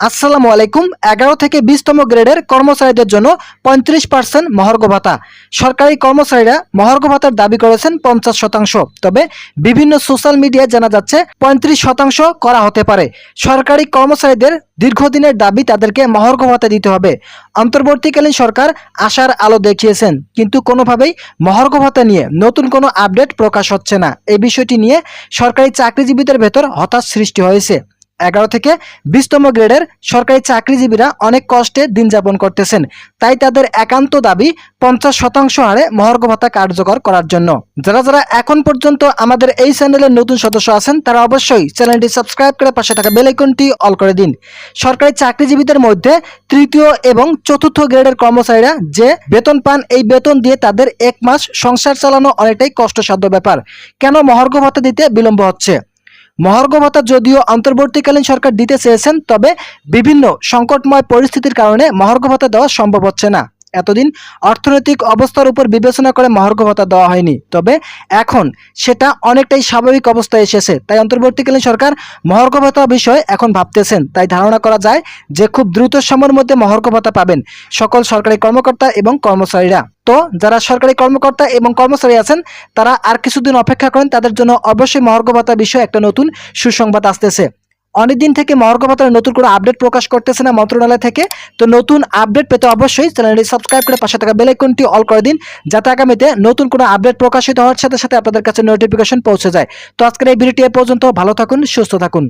আসসালামু আলাইকুম। এগারো থেকে বিশতম গ্রেডের কর্মচারীদের জন্য পঁয়ত্রিশ পার্সেন্ট মহর্ঘ ভাতা। সরকারি কর্মচারীরা মহর্ঘ ভাতার দাবি করেছেন পঞ্চাশ শতাংশ। তবে বিভিন্ন সোশ্যাল মিডিয়ায় জানা যাচ্ছে পঁয়ত্রিশ শতাংশ করা হতে পারে। সরকারি কর্মচারীদের দীর্ঘদিনের দাবি তাদেরকে মহর্ঘ ভাতা দিতে হবে। অন্তর্বর্তীকালীন সরকার আশার আলো দেখিয়েছেন। কিন্তু কোনোভাবেই মহর্ঘ ভাতা নিয়ে নতুন কোনো আপডেট প্রকাশ হচ্ছে না। এই বিষয়টি নিয়ে সরকারি চাকরিজীবীদের ভেতর হতাশ সৃষ্টি হয়েছে। এগারো থেকে বিশতম গ্রেডের সরকারি চাকরিজীবীরা অনেক কষ্টে দিন যাপন করতেছেন। তাই তাদের একান্ত দাবি পঞ্চাশ শতাংশ হারে মহর্ঘ ভাতা কার্যকর করার জন্য। যারা যারা এখন পর্যন্ত আমাদের এই চ্যানেলের নতুন সদস্য আছেন, তারা অবশ্যই চ্যানেলটি সাবস্ক্রাইব করে পাশে থাকা বেল আইকনটি অল করে দিন। সরকারি চাকরিজীবীদের মধ্যে তৃতীয় এবং চতুর্থ গ্রেডের কর্মচারীরা যে বেতন পান, এই বেতন দিয়ে তাদের এক মাস সংসার চালানো অনেকটাই কষ্টসাধ্য ব্যাপার। কেন মহর্ঘ ভাতা দিতে বিলম্ব হচ্ছে? মহার্ঘ ভাতা যদিও অন্তর্বর্তীকালীন সরকার দিতে চেয়েছেন, তবে বিভিন্ন সংকটময় পরিস্থিতির কারণে মহার্ঘ ভাতা দেওয়া সম্ভব হচ্ছে না। এতদিন অর্থনৈতিক অবস্থার উপর বিবেচনা করে মহার্ঘ ভাতা দেওয়া হয়নি, তবে এখন সেটা অনেকটাই স্বাভাবিক অবস্থায় এসেছে। তাই অন্তর্বর্তীকালীন সরকার মহার্ঘ ভাতা বিষয়ে এখন ভাবতেছেন। তাই ধারণা করা যায় যে খুব দ্রুত সময়ের মধ্যে মহার্ঘ ভাতা পাবেন সকল সরকারি কর্মকর্তা এবং কর্মচারীরা। তো যারা সরকারি কর্মকর্তা এবং কর্মচারী আছেন, তারা আর কিছুদিন অপেক্ষা করেন, তাদের জন্য অবশ্যই মহার্ঘ ভাতা বিষয়ে একটা নতুন সুসংবাদ আসতেছে। অনেকদিন থেকে মহার্ঘ ভাতার নতুন করে আপডেট প্রকাশ করতেছে না মন্ত্রণালয় থেকে, তো নতুন আপডেট পেতে অবশ্যই চ্যানেলটি সাবস্ক্রাইব করে পাশে থাকা বেল আইকনটি অল করে দিন, যাতে আগামীতে নতুন কোনো আপডেট প্রকাশিত হওয়ার সাথে সাথে আপনাদের কাছে নোটিফিকেশন পৌঁছে যায়। তো আজকের এই ভিডিওটি এ পর্যন্ত, ভালো থাকুন, সুস্থ থাকুন।